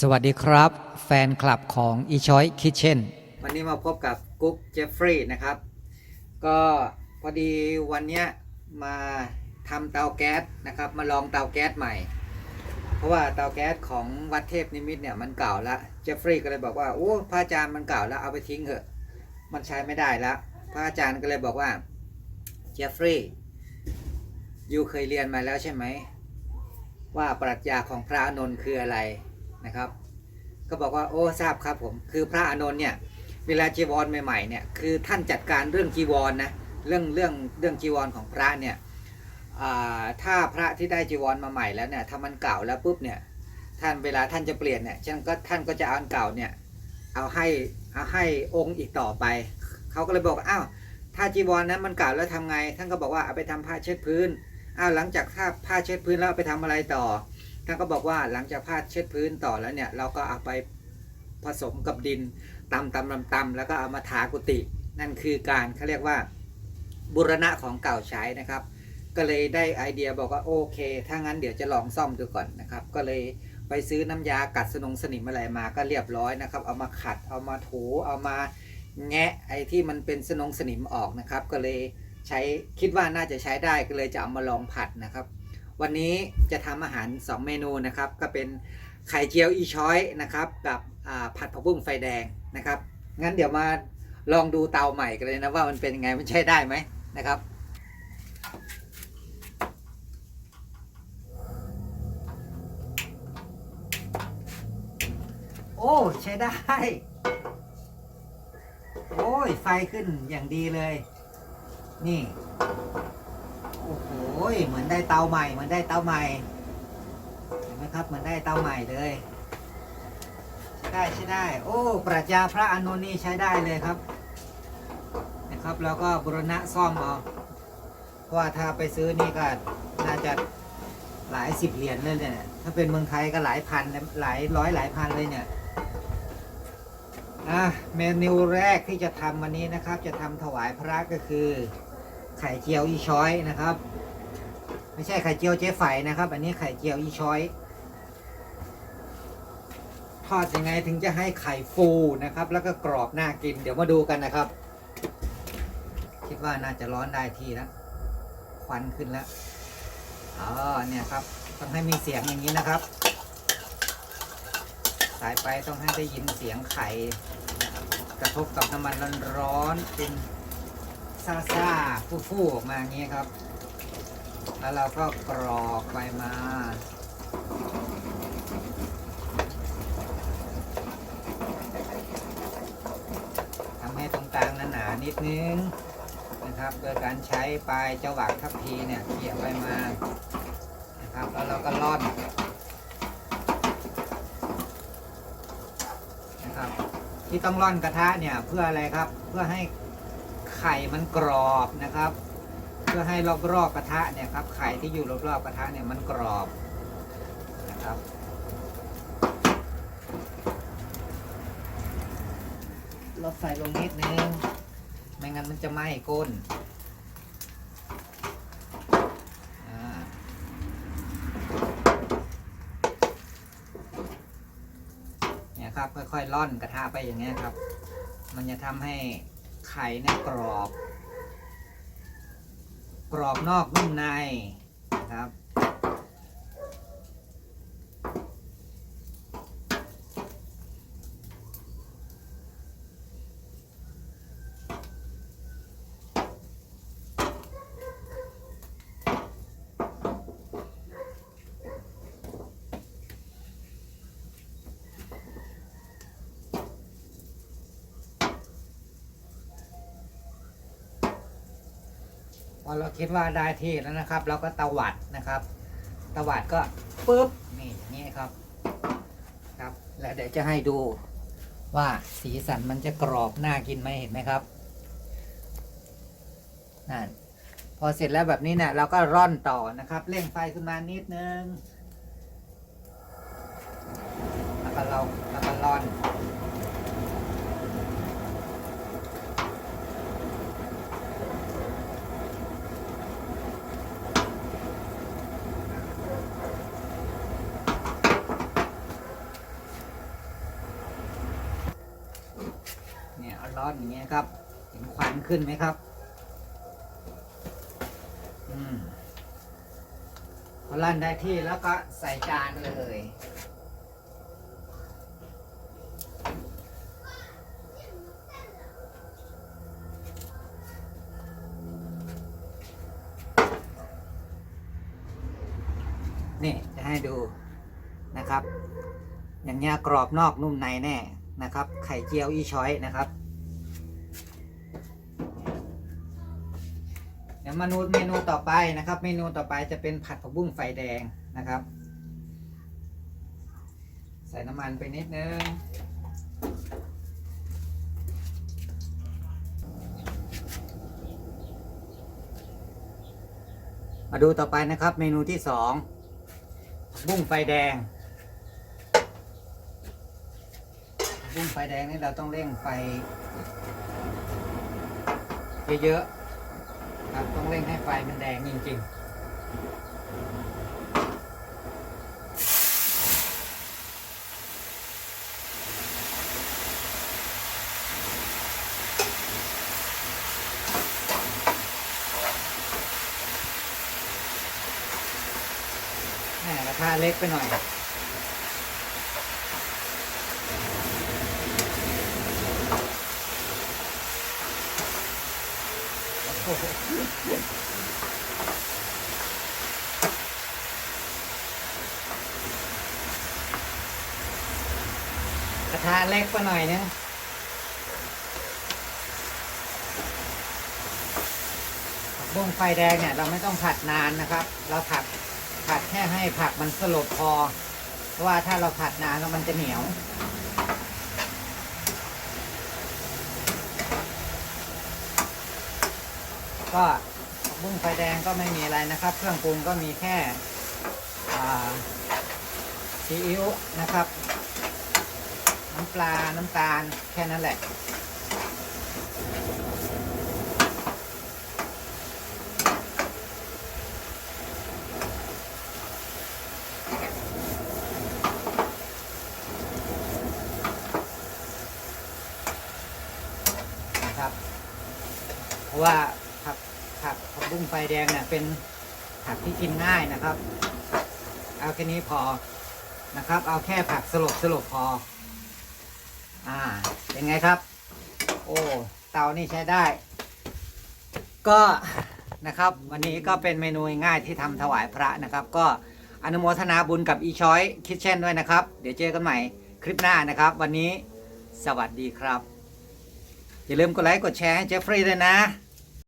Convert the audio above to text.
สวัสดีครับ แฟนคลับของ e c h o i Kitchen วันนี้มาพบกับกุ๊กเจฟฟรีย์นะครับ ก็พอดีวันเนี้ยมาทำเตาแก๊สนะครับ มาลองเตาแก๊สใหม่ เพราะว่าเตาแก๊สของวัดเทพนิมิตเนี่ยมันเก่าแล้วเจฟฟรีย์ก็เลยบอกว่าโอ้พระอาจารย์มันเก่าแล้วเอาไปทิ้งเถอะ มันใช้ไม่ได้แล้วพระอาจารย์ก็เลยบอกว่าเจฟฟรีย์ยูเคยเรียนมาแล้วใช่ไหมว่าปรัชญาของพระอานนท์คืออะไร นะครับ ก็บอกว่าโอ้ทราบครับผม คือพระอานนท์เนี่ยเวลาจีวรใหม่ๆเนี่ยคือท่านจัดการเรื่องจีวรนะเรื่องเรื่องเรื่องจีวรของพระเนี่ยถ้าพระที่ได้จีวรมาใหม่แล้วเนี่ยถ้ามันเก่าแล้วปุ๊บเนี่ยท่านเวลาท่านจะเปลี่ยนเนี่ยฉันก็ท่านก็จะเอาอันเก่าเนี่ยเอาให้เอาให้องค์อีกต่อไปเขาก็เลยบอกอ้าวถ้าจีวรนั้นมันเก่าแล้วทำไง ท่านก็บอกว่าเอาไปทำผ้าเช็ดพื้นอ้าวหลังจากถ้าผ้าเช็ดพื้นแล้วเอาไปทำอะไรต่อ ท่านก็บอกว่าหลังจากผ้าเช็ดพื้นต่อแล้วเนี่ยเราก็เอาไปผสมกับดินตำตำตำตำแล้วก็เอามาทากุฏินั่นคือการเขาเรียกว่าบุรณะของเก่าใช้นะครับ ก็เลยได้ไอเดียบอกว่าโอเค ถ้างั้นเดี๋ยวจะลองซ่อมดูก่อนนะครับ ก็เลยไปซื้อน้ำยากัดสนงสนิมอะไรมาก็เรียบร้อยนะครับ เอามาขัดเอามาถูเอามาแงะไอ้ที่มันเป็นสนงสนิมออกนะครับ ก็เลยใช้คิดว่าน่าจะใช้ได้ก็เลยจะเอามาลองผัดนะครับ วันนี้จะทำอาหาร 2 เมนูนะครับ ก็เป็นไข่เจียวอีช้อยนะครับ กับผัดผักบุ้งไฟแดงนะครับ งั้นเดี๋ยวมาลองดูเตาใหม่กันเลยนะว่ามันเป็นยังไงมันใช้ได้ไหมนะครับโอ้ใช้ได้ โอ้ยไฟขึ้นอย่างดีเลย นี่ อ้โหเหมือนได้เตาใหม่เหมือนได้เตาใหม่เห็นไหมครับเหมือนได้เตาใหม่เลยใช้ได้ใช้ได้ โอ้ปรัชญาพระอานนท์นี่ใช้ได้เลยครับนะครับ แล้วก็บุรณะซ่อมเอาเพราะว่าถ้าไปซื้อนี่ก็น่าจะหลายสิบเหรียญเลยเนี่ยถ้าเป็นเมืองไทยก็หลายพันหลายร้อยหลายพันเลยเนี่ยอะเมนูแรกที่จะทำวันนี้นะครับ จะทำถวายพระก็คือไข่เจียวอีช้อยนะครับ ไม่ใช่ไข่เจียวเจ๊ไฝนะครับ อันนี้ไข่เจียวอีช้อย ทอดยังไงถึงจะให้ไข่ฟูนะครับ แล้วก็กรอบน่ากิน เดี๋ยวมาดูกันนะครับ คิดว่าน่าจะร้อนได้ที่แล้วควันขึ้นแล้วอ๋อเนี่ยครับต้องให้มีเสียงอย่างนี้นะครับ สายไปต้องให้ได้ยินเสียงไข่กระทบกับน้ำมันร้อนๆเป็นซาซาฟูฟูๆออกมาอย่างนี้ครับ แล้วเราก็กรอกไปมา ทำให้ตรงกลางนั้นหนานิดนึงนะครับโดยการใช้ปลายเจ้าหวากทับพีเนี่ยเกี่ยวไปมานะครับแล้วเราก็ล่อนนะครับที่ต้องร่อนกระทะเนี่ยเพื่ออะไรครับเพื่อให้ไข่มันกรอบนะครับ พื่อให้รอบๆกระทะเนี่ยครับไข่ที่อยู่รอบๆกระทะเนี่ยมันกรอบนะครับลดไฟลงนิดนึงไม่งั้นมันจะไหม้ก้นเนี่ยครับค่อยๆล่อนกระทะไปอย่างเงี้ยครับ มันจะทำให้ไข่เนี่ยกรอบ กรอบนอกนุ่มในนะครับ พอเราคิดว่าได้ที่แล้วนะครับ เราก็ตวัดนะครับ ตวัดก็ปุ๊บนี่อย่างนี้ครับ ครับ แล้วเดี๋ยวจะให้ดูว่าสีสันมันจะกรอบน่ากินไหมเห็นไหมครับนั่นพอเสร็จแล้วแบบนี้เนี่ยเราก็ร่อนต่อนะครับเร่งไฟขึ้นมานิดนึงแล้วก็เราแล้วก็ร่อน ร้อนอย่างเงี้ยครับ เห็นควันขึ้นไหมครับ อืมพอลั่นได้ที่แล้วก็ใส่จานเลยนี่จะให้ดูนะครับ อย่างเงี้ยกรอบนอกนุ่มในแน่นะครับ ไข่เจียวอีช้อยนะครับ เดี๋ ยวมานูเมนูต่อไปนะครับ เมนูต่อไปจะเป็นผัดผักบุ้งไฟแดงนะครับ ใส่น้ำมันไปนิดนึงมาดูต่อไปนะครับ เมนูที่สองบุ้งไฟแดง บุ้งไฟแดงนี่เราต้องเร่งไฟเยอะๆ ครับต้องเร่งให้ไฟมันแดงจริงๆแหมกระทะเล็กไปหน่อย กระทะเล็กไปหน่อยนึงบุ้งไฟแดงเนี่ยเราไม่ต้องผัดนานนะครับ เราผัดผัดแค่ให้ผักมันสลบพอ เพราะว่าถ้าเราผัดนานแล้วมันจะเหนียว ก็ผักบุ้งไฟแดงก็ไม่มีอะไรนะครับ เครื่องปรุงก็มีแค่ซีอิ๊วนะครับ น้ำปลา น้ำตาล แค่นั้นแหละ นะครับ เพราะว่า ผักผักบุ้งไฟแดงเนี่ยเป็นผักที่กินง่ายนะครับ เอาแค่นี้พอนะครับ เอาแค่ผักสลบสลบพอ อ่าเป็นไงครับ โอ้เตานี่ใช้ได้ ก็นะครับ วันนี้ก็เป็นเมนูง่ายที่ทำถวายพระนะครับ ก็อนุโมทนาบุญกับอีช้อยคิดเช่นด้วยนะครับ เดี๋ยวเจอกันใหม่คลิปหน้านะครับ วันนี้สวัสดีครับ อย่าลืมกดไลค์กดแชร์ให้เจฟฟรีย์ด้วยนะ